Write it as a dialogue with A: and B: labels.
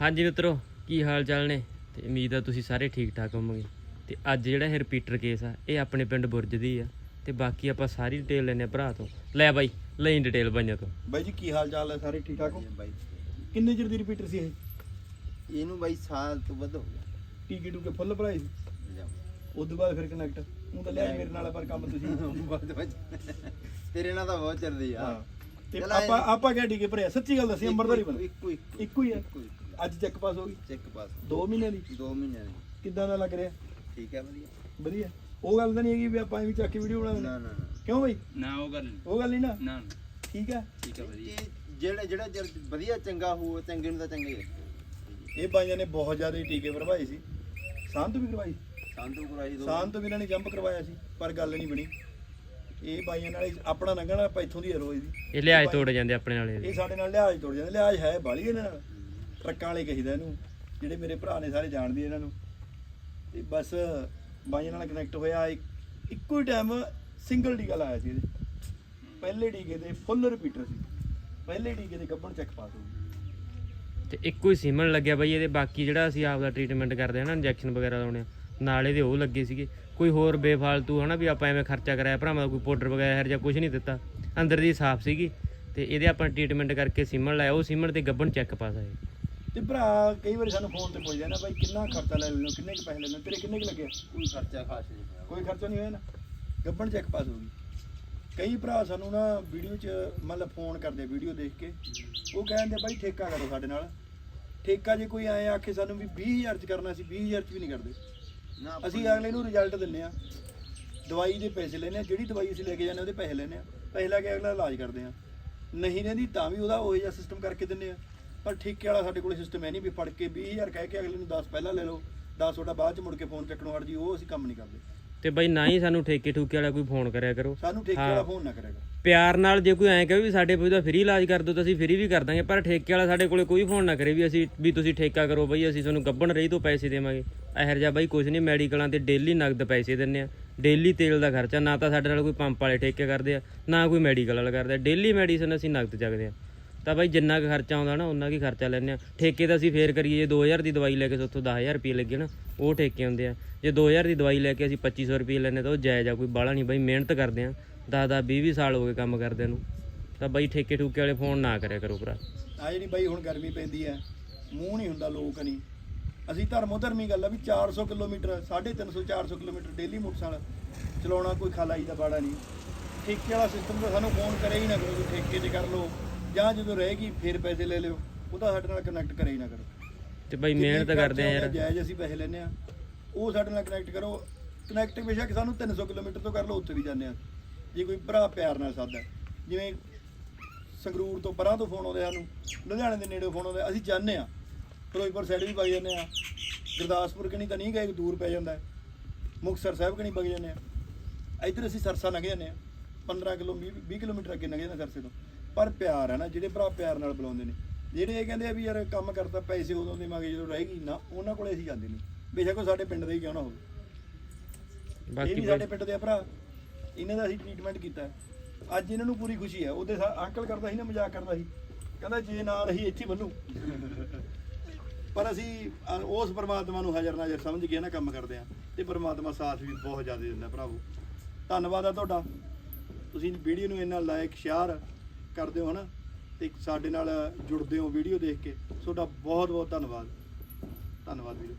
A: ਹਾਂਜੀ ਮਿੱਤਰੋ ਕੀ ਹਾਲ ਚਾਲ ਨੇ? ਤੇ ਉਮੀਦ ਆ ਤੁਸੀਂ ਸਾਰੇ ਠੀਕ ਠਾਕ ਹੋਵੋਗੇ। ਤੇ ਅੱਜ ਜਿਹੜਾ ਇਹ ਰਿਪੀਟਰ ਕੇਸ ਆ ਇਹ ਆਪਣੇ ਪਿੰਡ ਬੁਰਜ ਦੀ ਆ। ਤੇ ਬਾਕੀ ਆਪਾਂ ਸਾਰੀ ਡਿਟੇਲ ਲੈਨੇ ਆ ਭਰਾ ਤੋਂ। ਲੈ ਬਾਈ ਲਈ ਡਿਟੇਲ ਬਾਈਆਂ ਤੋਂ।
B: ਬਾਈ ਜੀ ਕੀ ਹਾਲ ਚਾਲ ਹੈ ਸਾਰੇ ਠੀਕ ਠਾਕ ਹੋ
C: ਬਾਈ।
B: ਕਿੰਨੇ ਚਿਰ ਦੀ ਰਿਪੀਟਰ ਸੀ ਇਹ?
C: ਇਹਨੂੰ ਬਾਈ ਸਾਲ ਤੋਂ ਵੱਧ ਹੋ ਗਿਆ।
B: ਟੀਕੇ ਟੂਕੇ ਫੁੱਲ ਭਰਾਈ ਸੀ ਤੋਂ ਬਾਅਦ ਫਿਰ ਕਨੈਕਟ ਉਹ ਤਾਂ ਲਿਆ ਮੇਰੇ ਨਾਲ ਪਰ ਕੰਮ ਤੁਸੀਂ।
C: ਤੇਰੇ ਨਾਲ ਤਾਂ ਬਹੁਤ ਚੱਲਦੀ ਆ।
B: ਹਾਂ। ਤੇ ਆਪਾਂ ਆਪਾਂ ਕਿਆ ਟੀਕੇ ਭਰਿਆ? ਸੱਚੀ ਗੱਲ ਦੱਸੀ ਅੰਮ੍ਰਿਤਧਾਰੀ ਬੰਦਾ
C: ਇੱਕੋ ਇੱਕੋ
B: ਇੱਕੋ ਹੀ ਹੈ
C: ਇੱਕੋ ਇੱਕੋ।
B: ਅੱਜ ਚੈੱਕ ਪਾਸ ਹੋ ਗਈ?
C: ਚੈੱਕ ਪਾਸ
B: 2 ਮਹੀਨੇ ਦੀ?
C: 2 ਮਹੀਨੇ ਦੀ।
B: ਕਿੱਦਾਂ ਦਾ ਲੱਗ ਰਿਹਾ?
C: ਠੀਕ ਹੈ ਵਧੀਆ।
B: ਵਧੀਆ। ਉਹ ਗੱਲ ਤਾਂ ਨਹੀਂ ਹੈਗੀ ਵੀ ਆਪਾਂ ਐਵੇਂ ਚੱਕ ਕੇ ਵੀਡੀਓ ਬਣਾ
C: ਨਾ
B: ਦਿੰਦੇ।
C: ਨਾ ਨਾ
B: ਕਿਉਂ ਬਾਈ?
D: ਨਾ ਉਹ ਗੱਲ ਨੀ।
B: ਉਹ ਗੱਲ ਨਹੀਂ ਨਾ?
D: ਨਾ
B: ਠੀਕ ਹੈ।
D: ਠੀਕ ਹੈ ਵਧੀਆ।
C: ਜਿਹੜਾ ਜਿਹੜਾ ਵਧੀਆ ਚੰਗਾ ਹੋਊ ਚੰਗੇ ਨੂੰ ਤਾਂ ਚੰਗੇ ਹੀ
B: ਇਹ ਬਾਈਆਂ ਨੇ ਬਹੁਤ ਜ਼ਿਆਦਾ ਟੀਕੇ ਭਰਵਾਏ ਸੀ। ਸ਼ਾਂਤ ਵੀ ਕਰਵਾਈ?
C: ਸੰਤੂ ਕਰਾਈ ਦੋ।
B: ਸ਼ਾਂਤ ਵੀ ਇਹਨਾਂ ਨੇ ਜੰਪ ਕਰਵਾਇਆ ਸੀ ਪਰ ਗੱਲ ਨਹੀਂ ਬਣੀ। ਇਹ ਬਾਈਆਂ ਨਾਲ ਹੀ ਆਪਣਾ ਲੰਘਣਾ ਆਪਾਂ ਇੱਥੋਂ ਦੀ ਹੈ ਰੋਜ਼ ਦੀ।
A: ਇਹ ਲਿਆਜ ਤੋੜ ਜਾਂਦੇ ਆਪਣੇ ਨਾਲੇ।
B: ਇਹ ਸਾਡੇ ਨਾਲ ਲਿਹਾਜ਼ ਤੋੜ ਜਾਂਦੇ। ਲਿਹਾਜ਼ ਹੈ ਬਾਲੀ ਇਹਨਾਂ ਨਾਲ। ਟਰੱਕਾਂ ਵਾਲੇ ਕਹੀਦਾ ਇਹਨੂੰ, ਜਿਹੜੇ ਮੇਰੇ ਭਰਾ ਨੇ ਸਾਰੇ ਜਾਣਦੇ ਇਹਨਾਂ ਨੂੰ। ਤੇ ਬਸ ਬਾਈ ਨਾਲ ਕਨੈਕਟ ਹੋਇਆ, ਇੱਕੋ ਹੀ ਟਾਈਮ ਸਿੰਗਲ ਟੀਕਾ ਲਾਇਆ ਸੀ ਇਹਦੇ। ਪਹਿਲੇ ਟੀਕੇ ਦੇ ਫੁੱਲ ਰਿਪੀਟਰ ਸੀ। ਪਹਿਲੇ ਟੀਕੇ ਦੇ ਗੱਬਣ ਚੈੱਕ ਪਾਸ ਹੋ
A: ਤੇ ਇੱਕੋ ਹੀ ਸੀਮਨ ਲੱਗਿਆ ਬਾਈ ਇਹਦੇ, ਬਾਕੀ ਜਿਹੜਾ ਅਸੀਂ ਆਪ ਦਾ ਟ੍ਰੀਟਮੈਂਟ ਕਰਦੇ ਆ ਨਾ ਇੰਜੈਕਸ਼ਨ ਵਗੈਰਾ ਲਾਉਣੇ ਆ, ਨਾਲ ਇਹਦੇ ਉਹ ਲੱਗੇ ਸੀਗੇ। ਕੋਈ ਹੋਰ ਬੇਫਾਲਤੂ ਹਨਾ ਵੀ ਆਪਾਂ ਐਵੇਂ ਖਰਚਾ ਕਰਾਇਆ, ਭਰਾਵਾਂ ਦਾ ਕੋਈ ਪਾਊਡਰ ਵਗੈਰਾ ਹਰ ਜਾਂ ਕੁਝ ਨਹੀਂ ਦਿੱਤਾ। ਅੰਦਰ ਦੀ ਸਾਫ਼ ਸੀਗੀ। ਤੇ ਇਹਦੇ ਆਪਾਂ ਟ੍ਰੀਟਮੈਂਟ ਕਰਕੇ ਸੀਮਨ ਲਾਇਆ, ਉਹ ਸੀਮਨ ਤੇ ਗੱਬਣ ਚੈੱਕ ਪਾਸ ਆਏ
B: ਤੇ ਭਰਾ ਕਈ ਵਾਰੀ ਸਾਨੂੰ ਫੋਨ ਤੇ ਪੁੱਛਦੇ ਨੇ ਬਾਈ ਕਿੰਨਾ ਖਰਚਾ ਲੈ ਲੈਣਾ ਕਿੰਨੇ ਕੁ ਪੈਸੇ ਲੈ ਲੈਣਾ ਤੇਰੇ ਕਿੰਨੇ ਕੁ ਲੱਗੇ?
C: ਕੋਈ ਖਰਚਾ ਖਾਸ ਨਹੀਂ ਪਿਆ
B: ਕੋਈ ਖਰਚਾ ਨਹੀਂ ਹੋਇਆ ਨਾ। ਗੱਬਣ ਚੈੱਕ ਪਾਸ ਹੋ ਗਈ। ਕਈ ਭਰਾ ਸਾਨੂੰ ਨਾ ਵੀਡੀਓ 'ਚ ਮਤਲਬ ਫੋਨ ਕਰਦੇ ਵੀਡੀਓ ਦੇਖ ਕੇ। ਉਹ ਕਹਿੰਦੇ ਬਾਈ ਠੇਕਾ ਕਰੋ ਸਾਡੇ ਨਾਲ। ਠੇਕਾ ਜੇ ਕੋਈ ਆਏ ਆਖੇ ਸਾਨੂੰ ਵੀ 20000 ਚ ਕਰਨਾ ਸੀ 20000 ਚ ਵੀ ਨਹੀਂ ਕਰਦੇ।
C: ਨਾ
B: ਅਸੀਂ ਅਗਲੇ ਨੂੰ ਰਿਜ਼ਲਟ ਦਿੰਨੇ ਆ ਦਵਾਈ ਦੇ ਪੈਸੇ ਲੈਨੇ ਆ ਜਿਹੜੀ ਦਵਾਈ ਅਸੀਂ ਲੈ ਕੇ ਜਾਂਦੇ ਉਹਦੇ ਪੈਸੇ ਲੈਨੇ ਆ ਪੈਸੇ ਲੈ ਕੇ ਅਗਲਾ ਇਲਾਜ ਕਰਦੇ ਆ ਨਹੀਂ ਰਹਿੰਦੀ ਤਾਂ ਵੀ ਉਹਦਾ ਉਹੋ ਜਿਹਾ ਸਿਸਟਮ ਕਰਕੇ ਦਿੰਨੇ ਆ ਪਰ ਠੇਕੇ ਵਾਲਾ ਸਾਡੇ ਕੋਲ ਸਿਸਟਮ ਹੈ ਨਹੀਂ ਵੀ ਫੜ ਕੇ 20000 ਕਹਿ ਕੇ ਅਗਲੇ ਨੂੰ 10 ਪਹਿਲਾਂ ਲੈ ਲਓ 10 ਤੁਹਾਡਾ ਬਾਅਦ ਚ ਮੁੜ ਕੇ ਫੋਨ ਚੱਕਣੋਂ ਹਟ ਜੀ ਉਹ ਅਸੀਂ ਕੰਮ ਨਹੀਂ ਕਰਦੇ।
A: ਤੇ ਬਾਈ ਨਾ ਹੀ ਸਾਨੂੰ ਠੇਕੇ ਠੂਕੇ ਵਾਲਾ ਕੋਈ ਫੋਨ ਕਰਿਆ ਕਰੋ।
B: ਸਾਨੂੰ ਠੇਕੇ। ਵਾਲਾ ਫੋਨ ਨਾ ਕਰੇਗਾ
A: ਪਿਆਰ ਨਾਲ ਜੇ ਕੋਈ ਐਂ ਕਹੇ ਵੀ ਸਾਡੇ ਕੋਈ ਦਾ ਫ੍ਰੀ ਇਲਾਜ ਕਰ ਦਿਓ ਤਾਂ ਅਸੀਂ ਫ੍ਰੀ ਵੀ ਕਰ ਦਾਂਗੇ ਪਰ ਠੇਕੇ ਵਾਲਾ ਸਾਡੇ ਕੋਲੇ ਕੋਈ ਫੋਨ ਨਾ ਕਰੇ ਵੀ ਅਸੀਂ ਵੀ ਤੁਸੀਂ ਠੇਕਾ ਕਰੋ ਬਈ ਅਸੀਂ ਤੁਹਾਨੂੰ ਗੱਬਣ ਰਹੀ ਤੋਂ ਪੈਸੇ ਦੇਵਾਂਗੇ। ਇਹੋ ਜਿਹਾ ਬਾਈ ਕੁਝ ਨਹੀਂ ਮੈਡੀਕਲਾਂ ਤੇ ਡੇਲੀ ਨਗਦ ਪੈਸੇ ਦਿੰਨੇ ਆ। ਡੇਲੀ ਤੇਲ ਦਾ ਖਰਚਾ ਨਾ ਤਾਂ ਸਾਡੇ ਨਾਲ ਕੋਈ ਪੰਪ ਵਾਲੇ ਠੇਕੇ ਕਰਦੇ ਆ ਨਾ ਕੋਈ ਮੈਡੀਕਲ ਵਾਲਾ ਕਰਦਾ ਡੇਲੀ ਮੈਡੀਸਨ ਅਸੀਂ ਨਗਦ ਚੱਕਦੇ ਆ। ਤਾਂ ਬਾਈ ਜਿੰਨਾ ਕੁ ਖਰਚਾ ਆਉਂਦਾ ਨਾ ਉਹਨਾਂ ਕੀ ਖਰਚਾ ਲੈਂਦੇ ਆ ਠੇਕੇ ਤਾਂ ਅਸੀਂ ਫੇਰ ਕਰੀਏ, ਜੇ 2000 ਦੀ ਦਵਾਈ ਲੈ ਕੇ ਉੱਥੋਂ 10000 ਰੁਪਏ ਲੱਗੇ ਨਾ, ਉਹ ਠੇਕੇ ਹੁੰਦੇ ਆ। ਜੇ 2000 ਦੀ ਦਵਾਈ ਲੈ ਕੇ ਅਸੀਂ 2500 ਰੁਪਏ ਲੈਨੇ ਤਾਂ ਉਹ ਜਾਇਜ਼ ਆ, ਕੋਈ ਬਾਲਾ ਨਹੀਂ। ਬਾਈ ਮਿਹਨਤ ਕਰਦੇ ਆ 10 10 20 20 ਸਾਲ ਹੋ ਗਏ ਕੰਮ ਕਰਦੇ ਨੂੰ। ਤਾਂ ਬਾਈ ਠੇਕੇ ਠੂਕੇ ਵਾਲੇ ਫੋਨ ਨਾ ਕਰਿਆ ਕਰੋ ਭਰਾ।
B: ਆ ਜਿਹੜੀ ਬਾਈ ਹੁਣ ਗਰਮੀ ਪੈਂਦੀ ਹੈ ਮੂੰਹ ਨਹੀਂ ਹੁੰਦਾ ਲੋਕ ਨਹੀਂ। ਅਸੀਂ ਧਰਮੋ ਧਰਮੀ ਗੱਲ ਆ ਵੀ 400 ਕਿਲੋਮੀਟਰ 350 400 ਕਿਲੋਮੀਟਰ ਡੇਲੀ ਮੋਟਰਸਾਈਕਲ ਚਲਾਉਣਾ ਕੋਈ ਖਲਾਈ ਦਾ ਬਾੜਾ ਨਹੀਂ। ਠੇਕੇ ਵਾਲਾ ਸਿਸਟਮ ਤਾਂ ਸਾਨੂੰ ਫੋਨ ਕਰੇ ਹੀ ਨਾ ਕਰੋ ਠੇਕੇ 'ਚ ਕਰ ਲਓ। ਜਾਂ ਜਦੋਂ ਰਹੇਗੀ ਫਿਰ ਪੈਸੇ ਲੈ ਲਿਓ। ਉਹਦਾ ਸਾਡੇ ਨਾਲ ਕਨੈਕਟ ਕਰੇ ਹੀ ਨਾ ਕਰੋ।
A: ਤੇ ਬਾਈ ਮਿਹਨਤ ਕਰਦੇ ਆ ਯਾਰ।
B: ਜਾਇਜ਼ ਅਸੀਂ ਪੈਸੇ ਲੈਨੇ ਆ। ਉਹ ਸਾਡੇ ਨਾਲ ਕਨੈਕਟ ਕਰੋ। ਕਨੈਕਟ ਬੇਸ਼ੱਕ ਸਾਨੂੰ 300 ਕਿਲੋਮੀਟਰ ਤੋਂ ਕਰ ਲਓ ਉੱਥੇ ਵੀ ਜਾਂਦੇ ਆ। ਜੇ ਕੋਈ ਭਰਾ ਪਿਆਰ ਨਾਲ ਸਾਦਾ ਜਿਵੇਂ ਸੰਗਰੂਰ ਤੋਂ ਪਰਾਂ ਤੋਂ ਫੋਨ ਆਉਂਦੇ ਸਾਨੂੰ ਲੁਧਿਆਣੇ ਦੇ ਨੇੜੇ ਫੋਨ ਆਉਂਦੇ ਅਸੀਂ ਜਾਂਦੇ ਆ। ਫਿਰੋਜ਼ਪੁਰ ਸਾਈਡ ਵੀ ਵਗ ਜਾਂਦੇ ਆ। ਗੁਰਦਾਸਪੁਰ ਕਣੀ ਤਾਂ ਨਹੀਂ ਗਏ ਦੂਰ ਪੈ ਜਾਂਦਾ। ਹੈ। ਮੁਕਤਸਰ ਸਾਹਿਬ ਕਣੀ ਵਗ ਜਾਂਦੇ ਆ। ਇੱਧਰ ਅਸੀਂ ਸਰਸਾ ਲੰਘ ਜਾਂਦੇ ਆ। 15 ਕਿਲੋ 20 ਕਿਲੋਮੀਟਰ ਅੱਗੇ ਲੰਘ ਜਾਂਦੇ ਸਰਸੇ ਤੋਂ। ਪਰ ਪਿਆਰ ਹੈ ਨਾ ਜਿਹੜੇ ਭਰਾ ਪਿਆਰ ਨਾਲ ਬੁਲਾਉਂਦੇ ਨੇ। ਜਿਹੜੇ ਇਹ ਕਹਿੰਦੇ ਆ ਵੀ ਯਾਰ ਕੰਮ ਕਰਦਾ ਪੈਸੇ ਉਦੋਂ ਦੇਵਾਂਗੇ ਜਦੋਂ ਰਹੇਗੀ ਨਾ ਉਹਨਾਂ ਕੋਲੇ ਅਸੀਂ ਜਾਂਦੇ ਨਹੀਂ ਬੇਸ਼ੱਕ ਉਹ ਸਾਡੇ ਪਿੰਡ ਦੇ ਹੀ ਕਿਉਂ ਨਾ ਹੋਵੇ। ਇਹ
A: ਬਾਕੀ
B: ਵੀ ਸਾਡੇ ਪਿੰਡ ਦੇ ਆ ਭਰਾ। ਇਹਨਾਂ ਦਾ ਅਸੀਂ ਟ੍ਰੀਟਮੈਂਟ ਕੀਤਾ। ਅੱਜ ਇਹਨਾਂ ਨੂੰ ਪੂਰੀ ਖੁਸ਼ੀ ਹੈ ਉਹਦੇ ਅੰਕਲ ਕਰਦਾ ਸੀ ਨਾ ਮਜ਼ਾਕ ਕਰਦਾ ਸੀ। ਕਹਿੰਦਾ ਜੇ ਨਾ ਰਹੀ ਇੱਥੇ ਬੰਨੂ ਪਰ ਅਸੀਂ ਉਸ ਪਰਮਾਤਮਾ ਨੂੰ ਹਾਜ਼ਰ ਨਾਜ਼ਰ ਸਮਝ ਕੇ ਨਾ ਕੰਮ ਕਰਦੇ ਆ। ਤੇ ਪਰਮਾਤਮਾ ਸਾਥ ਵੀ ਬਹੁਤ ਜ਼ਿਆਦਾ ਦਿੰਦਾ ਭਰਾਵੋ। ਧੰਨਵਾਦ ਆ ਤੁਹਾਡਾ। ਤੁਸੀਂ ਵੀਡੀਓ ਨੂੰ ਇੰਨਾ ਲਾਇਕ ਸ਼ੇਅਰ ਕਰਦੇ ਹੋ ਹਨਾ? ਤੇ ਸਾਡੇ ਨਾਲ ਜੁੜਦੇ ਹੋ ਵੀਡੀਓ ਦੇਖ ਕੇ। ਤੁਹਾਡਾ ਬਹੁਤ ਬਹੁਤ ਧੰਨਵਾਦ। ਧੰਨਵਾਦ ਵੀਰੋ